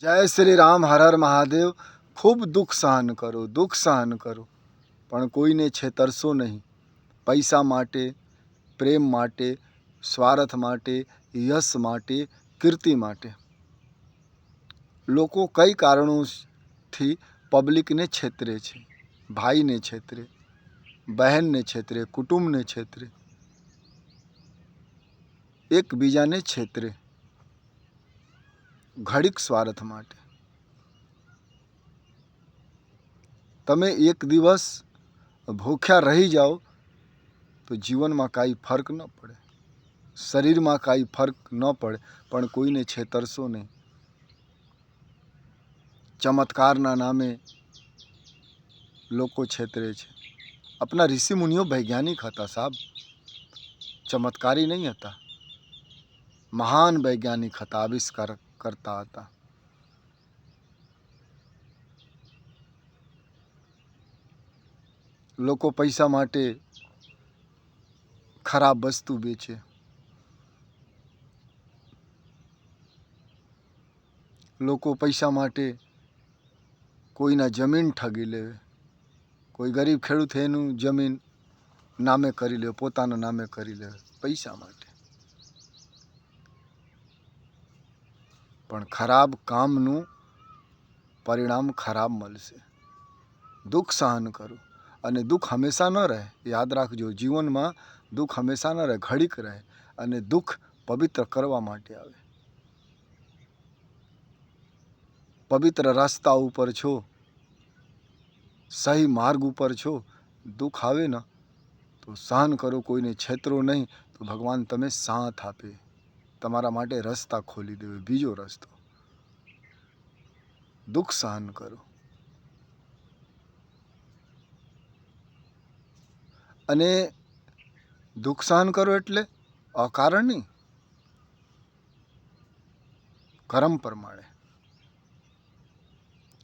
જય શ્રી રામ, હર હર મહાદેવ. ખૂબ દુઃખ સહન કરો, દુઃખ સહન કરો. પણ કોઈને છેતરશો નહીં. પૈસા માટે, પ્રેમ માટે, સ્વાર્થ માટે, યશ માટે, કીર્તિ માટે. લોકો કઈ કારણોથી પબ્લિકને છેતરે છે? ભાઈને છેતરે, બહેનને છેતરે, કુટુંબને છેતરે, એકબીજાને છેતરે. ઘડીક સ્વાર્થ માટે. તમે એક દિવસ ભૂખ્યા રહી જાઓ તો જીવનમાં કાંઈ ફરક ન પડે. શરીરમાં કાંઈ ફરક ન પડે, પણ કોઈને છેતરશો નહીં. ચમત્કારના નામે લોકો છેતરે છે. આપણા ઋષિ મુનિઓ વૈજ્ઞાનિક હતા સાહેબ. ચમત્કારી નહીં હતા. મહાન વૈજ્ઞાનિક હતા આવિષ્કાર કરતા હતા. લોકો પૈસા માટે ખરાબ વસ્તુ વેચે. લોકો પૈસા માટે કોઈના જમીન ઠગી લે કોઈ ગરીબ ખેડૂત એનું જમીન નામે કરી લે, પોતાના નામે કરી લે, પૈસા માટે. પણ ખરાબ કામનું પરિણામ ખરાબ મળશે. દુઃખ સહન કરો અને દુઃખ હંમેશા ન રહે. યાદ રાખજો, જીવનમાં દુઃખ હંમેશા ન રહે, ઘડીક રહે અને દુઃખ પવિત્ર કરવા માટે આવે. પવિત્ર રસ્તા ઉપર છો, સહી માર્ગ ઉપર છો, દુઃખ આવે ને, તો સહન કરો, કોઈને છેતરો નહીં, તો ભગવાન તમે સાથ આપે. તમારા માટે રસ્તા ખોલી દેવે, બીજો રસ્તો. દુઃખ સહન કરો. અને દુઃખ સહન કરો એટલે અકારણ. નહીં કરમ પ્રમાણે.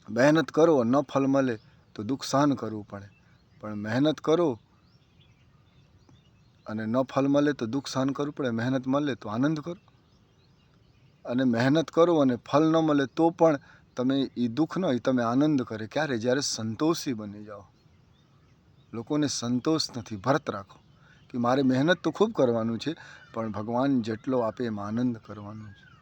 મહેનત કરો, ન ફલ મળે તો દુઃખ સહન કરવું પડે. પણ મહેનત કરો અને ન ફળ મળે તો દુઃખ સહન કરવું પડે. મહેનત મળે તો આનંદ કરો. અને મહેનત કરો અને ફલ ન મળે તો પણ તમે એ દુઃખ ન એ તમે આનંદ કરે. ક્યારે? જ્યારે સંતોષી બની જાઓ. લોકોને સંતોષ નથી, ભરત રાખો. કે મારે મહેનત તો ખૂબ કરવાનું છે, પણ ભગવાન જેટલો આપે એમાં આનંદ કરવાનો છે.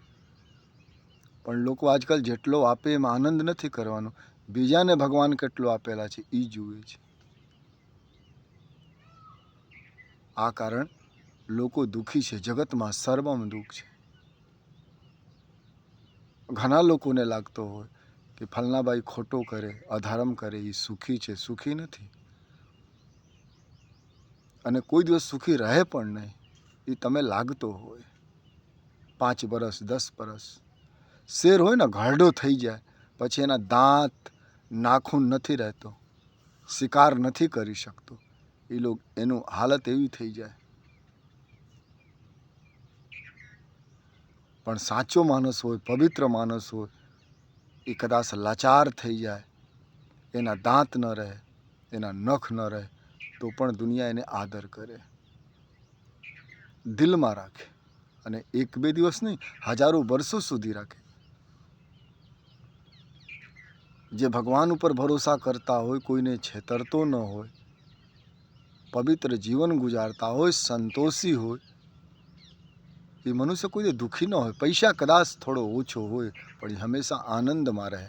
પણ લોકો આજકાલ જેટલો આપે એમાં આનંદ નથી કરવાનો. બીજાને ભગવાન કેટલો આપેલા છે એ જુએ છે. આ કારણ લોકો દુઃખી છે. જગતમાં સર્વમ દુઃખ છે. ઘણા લોકોને લાગતો હોય કે ફલનાભાઈ ખોટો કરે, અધર્મ કરે એ સુખી છે, સુખી નથી. અને કોઈ દિવસ સુખી રહે પણ નહીં એ તમે લાગતો હોય. પાંચ વરસ દસ વરસ શેર હોય ને, ઘરડો થઈ જાય, પછી એના દાંત નાખૂન નથી રહેતો, શિકાર નથી કરી શકતો. એ લોક, એનું હાલત એવી થઈ જાય પણ સાચો માણસ હોય, પવિત્ર માણસ હોય, એ કદાચ લાચાર થઈ જાય, એના દાંત ન રહે, એના નખ ન રહે, તો પણ દુનિયા એને આદર કરે. દિલમાં રાખે અને એક બે દિવસ નહીં, હજારો વર્ષો સુધી રાખે. જે ભગવાન ઉપર ભરોસા કરતા હોય, કોઈને છેતરતો ન હોય, પવિત્ર જીવન ગુજારતા હોય, સંતોષી હોય એ મનુષ્ય કોઈ દુઃખી ન હોય. પૈસા કદાચ થોડો ઓછો હોય, પણ એ હંમેશા આનંદમાં રહે.